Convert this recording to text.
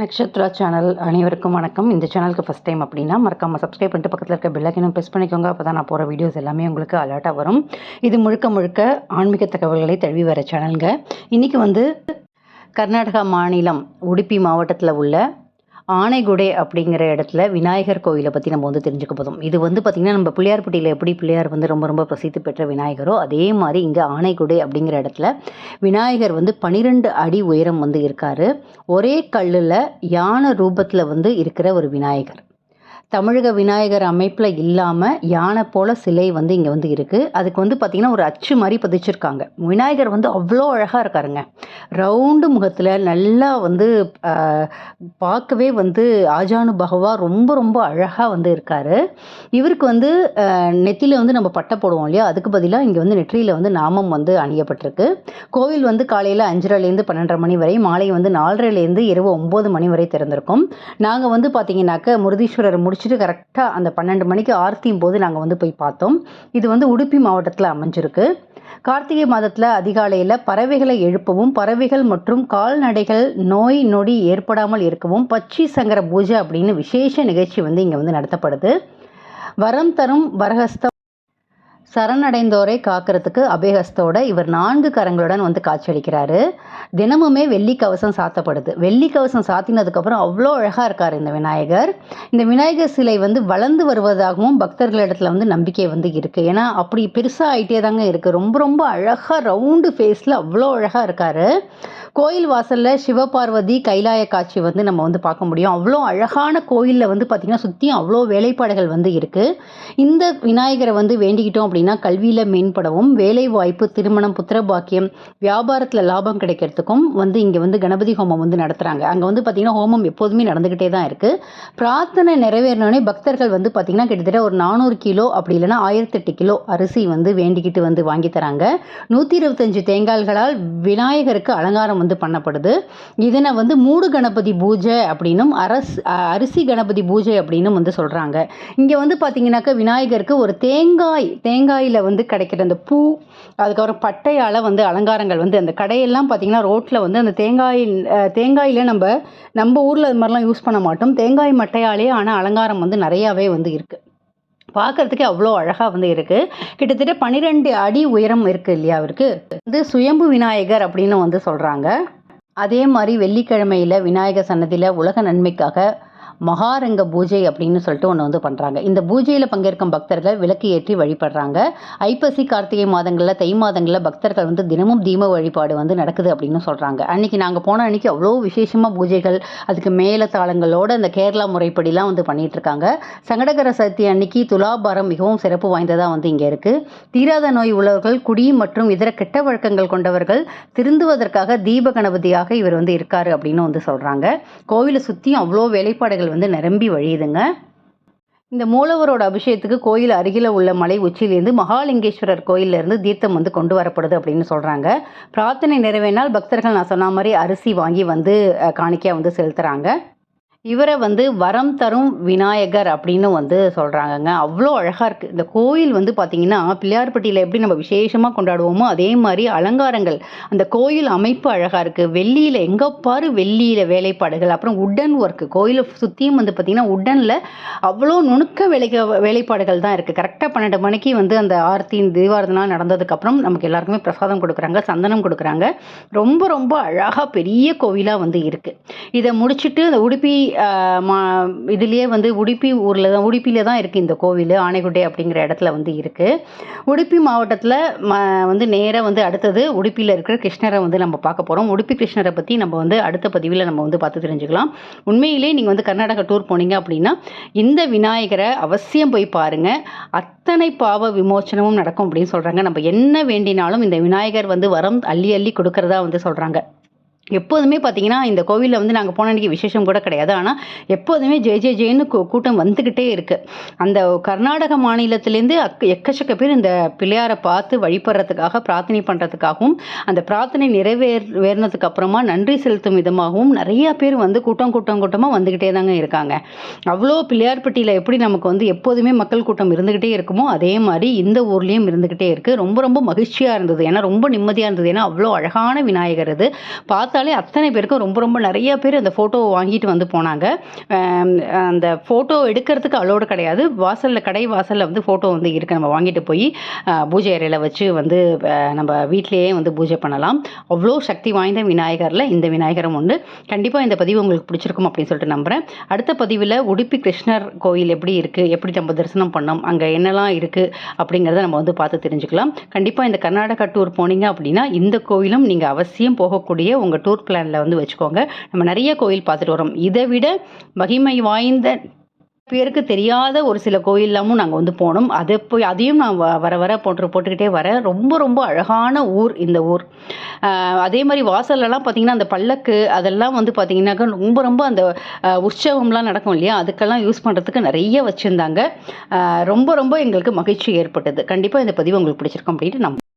Nakshatra channel அனைவருக்கும் வணக்கம். இந்த சேனலுக்கு ஃபஸ்ட் டைம் அப்படின்னா மறக்காமல் சப்ஸ்கிரைப் பண்ணிட்டு பக்கத்தில் இருக்க பெல்லைக்கனும் ப்ரெஸ் பண்ணிக்கோங்க. அப்போ தான் நான் போகிற வீடியோஸ் எல்லாமே உங்களுக்கு அலர்ட்டாக வரும். இது முழுக்க முழுக்க ஆன்மீக தகவல்களை தழுவி வர சேனலுங்க இன்றைக்கி வந்து கர்நாடகா மாநிலம் உடுப்பி மாவட்டத்தில் உள்ள ஆனைகுடை அப்படிங்கிற இடத்துல விநாயகர் கோயிலை பற்றி நம்ம வந்து தெரிஞ்சுக்க போதும். இது வந்து பார்த்திங்கன்னா நம்ம பிள்ளையார்பட்டியில் எப்படி பிள்ளையார் வந்து ரொம்ப ரொம்ப பிரசித்தி பெற்ற விநாயகரோ அதே மாதிரி இங்கே ஆனைகுடை அப்படிங்கிற இடத்துல விநாயகர் வந்து பன்னிரெண்டு அடி உயரம் வந்து இருக்கார். ஒரே கல்லில் யானை ரூபத்தில் வந்து இருக்கிற ஒரு விநாயகர். தமிழக விநாயகர் அமைப்பில் இல்லாமல் யானை போல் சிலை வந்து இங்கே வந்து இருக்குது அதுக்கு வந்து பார்த்திங்கன்னா ஒரு அச்சு மாதிரி பதிச்சிருக்காங்க. விநாயகர் வந்து அவ்வளோ அழகாக இருக்காருங்க. ரவுண்டு முகத்தில் நல்லா வந்து பார்க்கவே வந்து ஆஜானு பகவா ரொம்ப ரொம்ப அழகாக வந்து இருக்கார். இவருக்கு வந்து நெத்தியில் வந்து நம்ம பட்டை போடுவோம் இல்லையா? அதுக்கு பதிலாக இங்கே வந்து நெற்றியில் வந்து நாமம் வந்து அணியப்பட்டிருக்கு. கோவில் வந்து காலையில் அஞ்சரைலேருந்து பன்னெண்டரை மணி வரை மாலை வந்து நாலரைலேருந்து இரவு ஒம்பது மணி வரை திறந்திருக்கும். நாங்கள் வந்து பார்த்தீங்கன்னாக்க முருதீஸ்வரர் முடிச்சுட்டு கரெக்டாக அந்த பன்னெண்டு மணிக்கு ஆர்த்தியும் போது நாங்கள் வந்து போய் பார்த்தோம். இது வந்து உடுப்பி மாவட்டத்தில் அமைஞ்சிருக்கு. கார்த்திகை மாதத்தில் அதிகாலையில் பறவைகளை எழுப்பவும் பறவைகள் மற்றும் கால்நடைகள் நோய் நொடி ஏற்படாமல் இருக்கவும் பச்சி சங்கர பூஜை அப்படின்னு விசேஷ நிகழ்ச்சி வந்து இங்கே வந்து நடத்தப்படுது. வரம் தரும் வரஹஸ்த சரணடைந்தோரை காக்கிறதுக்கு அபேகஸ்தோட இவர் நான்கு கரங்களுடன் வந்து காட்சியளிக்கிறாரு. தினமுமே வெள்ளி கவசம் சாத்தப்படுது. வெள்ளி கவசம் சாத்தினதுக்கப்புறம் அவ்வளோ அழகாக இருக்கார் இந்த விநாயகர். இந்த விநாயகர் சிலை வந்து வளர்ந்து வருவதாகவும் பக்தர்களிடத்துல வந்து நம்பிக்கை வந்து இருக்குது ஏன்னா அப்படி பெருசாக ஆகிட்டே தாங்க இருக்குது ரொம்ப ரொம்ப அழகாக ரவுண்டு ஃபேஸில் அவ்வளோ அழகாக இருக்கார். கோயில் வாசலில் சிவபார்வதி கைலாய காட்சி வந்து நம்ம வந்து பார்க்க முடியும். அவ்வளோ அழகான கோயிலில் வந்து பார்த்திங்கன்னா சுற்றியும் அவ்வளோ வேலைப்பாடுகள் வந்து இருக்குது இந்த விநாயகரை வந்து வேண்டிக்கிட்டோம் அப்படின்னா கல்வியில் மேம்படவும் வேலை வாய்ப்பு திருமணம் புத்திர பாக்கியம் வியாபாரத்தில் லாபம் கிடைக்கிறதுக்கும் வந்து இங்கே வந்து கணபதி ஹோமம் வந்து நடத்துகிறாங்க அங்கே வந்து பார்த்திங்கன்னா ஹோமம் எப்போதுமே நடந்துக்கிட்டே தான் இருக்குது பிரார்த்தனை நிறைவேறினோடனே பக்தர்கள் வந்து பார்த்திங்கன்னா கிட்டத்தட்ட ஒரு நானூறு கிலோ அப்படி இல்லைன்னா ஆயிரத்தெட்டு கிலோ அரிசி வந்து வேண்டிக்கிட்டு வந்து வாங்கி தராங்க. நூற்றி இருபத்தஞ்சு தேங்காய்களால் விநாயகருக்கு அலங்காரம் வந்து வந்து பண்ணப்படுது. இதனை வந்து மூடு கணபதி பூஜை அப்படின்னும் அரஸ் அரிசி கணபதி பூஜை அப்படின்னும் வந்து சொல்கிறாங்க இங்கே வந்து பார்த்தீங்கன்னாக்கா விநாயகருக்கு ஒரு தேங்காய் தேங்காயில் வந்து கிடைக்கிற அந்த பூ அதுக்கப்புறம் பட்டையால் வந்து அலங்காரங்கள் வந்து அந்த கடையெல்லாம் பார்த்தீங்கன்னா ரோட்டில் வந்து அந்த தேங்காயில் நம்ம நம்ம ஊரில் அது மாதிரிலாம் யூஸ் பண்ண மாட்டோம். தேங்காய் மட்டையாலே ஆனால் அலங்காரம் வந்து நிறையாவே வந்து இருக்குது பார்க்கறதுக்கே அவ்வளோ அழகாக வந்து இருக்குது கிட்டத்தட்ட பன்னிரெண்டு அடி உயரம் இருக்குது இல்லையா அவருக்கு? வந்து சுயம்பு விநாயகர் அப்படின்னு வந்து சொல்கிறாங்க அதே மாதிரி வெள்ளிக்கிழமையில் விநாயகர் சன்னதியில் உலக நன்மைக்காக மகாரங்க பூஜை அப்படின்னு சொல்லிட்டு ஒன்று வந்து பண்ணுறாங்க இந்த பூஜையில் பங்கேற்கும் பக்தர்கள் விளக்கு ஏற்றி வழிபடுறாங்க. ஐப்பசி கார்த்திகை மாதங்களில் தை மாதங்களில் பக்தர்கள் வந்து தினமும் தீப வழிபாடு வந்து நடக்குது அப்படின்னு சொல்கிறாங்க அன்றைக்கி நாங்கள் போன அன்றைக்கி அவ்வளோ விசேஷமாக பூஜைகள் அதுக்கு மேலே தாளங்களோட அந்த கேரளா முறைப்படிலாம் வந்து பண்ணிகிட்ருக்காங்க சங்கடகர சதுர்த்தி அன்னைக்கு துலாபாரம் மிகவும் சிறப்பு வாய்ந்ததாக வந்து இங்கே இருக்குது தீராத நோய் உள்ளவர்கள் குடி மற்றும் இதர கெட்ட வழக்கங்கள் கொண்டவர்கள் திருந்துவதற்காக தீப கணபதியாக இவர் வந்து இருக்காரு அப்படின்னு வந்து சொல்கிறாங்க கோவிலை சுற்றியும் அவ்வளோ வேலைப்பாடுகள் வந்து நிரம்பி வழியுதுங்க. இந்த மூலவரோட அபிஷேகத்துக்கு கோயில் அருகில் உள்ள மலை உச்சியிலேருந்து மகாலிங்கேஸ்வரர் கோயிலிருந்து தீர்த்தம் வந்து கொண்டு வரப்படுது அப்படின்னு சொல்கிறாங்க பிரார்த்தனை நிறைவேனால் பக்தர்கள் நான் சொன்ன மாதிரி அரிசி வாங்கி வந்து காணிக்கையாக காணிக்கையா வந்து செலுத்துகிறாங்க இவரை வந்து வரம் தரும் விநாயகர் அப்படின்னு வந்து சொல்கிறாங்கங்க அவ்வளோ அழகாக இருக்குது இந்த கோயில் வந்து பார்த்திங்கன்னா பிள்ளையார்பட்டியில் எப்படி நம்ம விசேஷமாக கொண்டாடுவோமோ அதே மாதிரி அலங்காரங்கள். அந்த கோயில் அமைப்பு அழகாக இருக்குது வெள்ளியில் எங்கே பாரு வெள்ளியில் வேலைப்பாடுகள். அப்புறம் உடன் ஒர்க்கு கோயிலை சுற்றியும் வந்து பார்த்திங்கன்னா உடனில் அவ்வளோ நுணுக்க வேலைக்க வேலைப்பாடுகள் தான் இருக்குது கரெக்டாக பன்னெண்டு மணிக்கு வந்து அந்த ஆர்த்தி தீபாரதனா நடந்ததுக்கப்புறம் நமக்கு எல்லாருக்குமே பிரசாதம் கொடுக்குறாங்க சந்தனம் கொடுக்குறாங்க. ரொம்ப ரொம்ப அழகாக பெரிய கோவிலாக வந்து இருக்குது இதை முடிச்சுட்டு அந்த உடுப்பி மா இதுலேயே வந்து உடுப்பி ஊரில் தான் உடுப்பியில் தான் இருக்குது இந்த கோவில் ஆனைக்குட்டை அப்படிங்கிற இடத்துல வந்து இருக்குது உடுப்பி மாவட்டத்தில் ம வந்து நேராக வந்து அடுத்தது உடுப்பியில் இருக்கிற கிருஷ்ணரை வந்து நம்ம பார்க்க போகிறோம் உடுப்பி கிருஷ்ணரை பற்றி நம்ம வந்து அடுத்த பதிவில் நம்ம வந்து பார்த்து தெரிஞ்சுக்கலாம். உண்மையிலே நீங்கள் வந்து கர்நாடகா டூர் போனீங்க அப்படின்னா இந்த விநாயகரை அவசியம் போய் பாருங்கள் அத்தனை பாவ விமோச்சனமும் நடக்கும் அப்படின்னு சொல்கிறாங்க நம்ம என்ன வேண்டினாலும் இந்த விநாயகர் வந்து வரம் அள்ளி அள்ளி கொடுக்கறதா வந்து சொல்கிறாங்க எப்போதுமே பார்த்தீங்கன்னா இந்த கோவிலில் வந்து நாங்கள் போன அன்றைக்கி விசேஷம் கூட கிடையாது. ஆனால் எப்போதுமே ஜே ஜே ஜேன்னு கூ- கூட்டம் வந்துக்கிட்டே இருக்குது அந்த கர்நாடக மாநிலத்திலேருந்து அக் எக்கச்சக்க பேர் இந்த பிள்ளையாரை பார்த்து வழிபடுறதுக்காக பிரார்த்தனை பண்ணுறதுக்காகவும் அந்த பிரார்த்தனை நிறைவேறினதுக்கு அப்புறமா நன்றி செலுத்தும் விதமாகவும் நிறையா பேர் வந்து கூட்டம் கூட்டம் கூட்டமாக வந்துக்கிட்டே தாங்க இருக்காங்க. அவ்வளோ பிள்ளையார்பட்டியில் எப்படி நமக்கு வந்து எப்போதுமே மக்கள் கூட்டம் இருந்துக்கிட்டே இருக்குமோ அதே மாதிரி இந்த ஊர்லேயும் இருந்துக்கிட்டே இருக்குது ரொம்ப ரொம்ப மகிழ்ச்சியாக இருந்தது. ஏன்னா ரொம்ப நிம்மதியாக இருந்தது. ஏன்னா அவ்வளோ அழகான விநாயகர் இது. பார்த்த பார்த்தாலே அத்தனை பேருக்கும் ரொம்ப ரொம்ப நிறைய பேர் அந்த ஃபோட்டோவை வாங்கிட்டு வந்து போனாங்க. அந்த ஃபோட்டோ எடுக்கிறதுக்கு அலோடு கிடையாது. வாசலில் கடை வாசலில் வந்து ஃபோட்டோ வந்து இருக்குது நம்ம வாங்கிட்டு போய் பூஜை அறையில் வச்சு வந்து நம்ம வீட்லேயே வந்து பூஜை பண்ணலாம். அவ்வளோ சக்தி வாய்ந்த விநாயகரில் இந்த விநாயகரும் உண்டு. கண்டிப்பாக இந்த பதிவு உங்களுக்கு பிடிச்சிருக்கும் அப்படின்னு சொல்லிட்டு நம்புகிறேன் அடுத்த பதிவில் உடுப்பி கிருஷ்ணர் கோயில் எப்படி இருக்குது எப்படி நம்ம தரிசனம் பண்ணோம்? அங்கே என்னெல்லாம் இருக்குது அப்படிங்கிறத நம்ம வந்து பார்த்து தெரிஞ்சுக்கலாம். கண்டிப்பாக இந்த கர்நாடகா டூர் போனீங்க அப்படின்னா இந்த கோயிலும் நீங்கள் அவசியம் போகக்கூடிய உங்கள் டூர் பிளானில் வந்து வச்சுக்கோங்க. நம்ம நிறைய கோயில் பார்த்துட்டு வரோம் இதை விட மகிமை வாய்ந்த பேருக்கு தெரியாத ஒரு சில கோயில்லாமும் நாங்கள் வந்து போனோம். அதை போய் அதையும் நான் வ- வர வர போட்டு போட்டுக்கிட்டே வரேன். ரொம்ப ரொம்ப அழகான ஊர் இந்த ஊர். அதே மாதிரி வாசல்லலாம் பார்த்தீங்கன்னா அந்த பல்லக்கு அதெல்லாம் வந்து பார்த்தீங்கன்னாக்கா ரொம்ப ரொம்ப அந்த உற்சவம்லாம் நடக்கும் இல்லையா? அதுக்கெல்லாம் யூஸ் பண்ணுறதுக்கு நிறைய வச்சுருந்தாங்க. ரொம்ப ரொம்ப எங்களுக்கு மகிழ்ச்சி ஏற்பட்டது. கண்டிப்பாக இந்த பதிவு உங்களுக்கு பிடிச்சிருக்கும் அப்படின்ட்டு நம்ப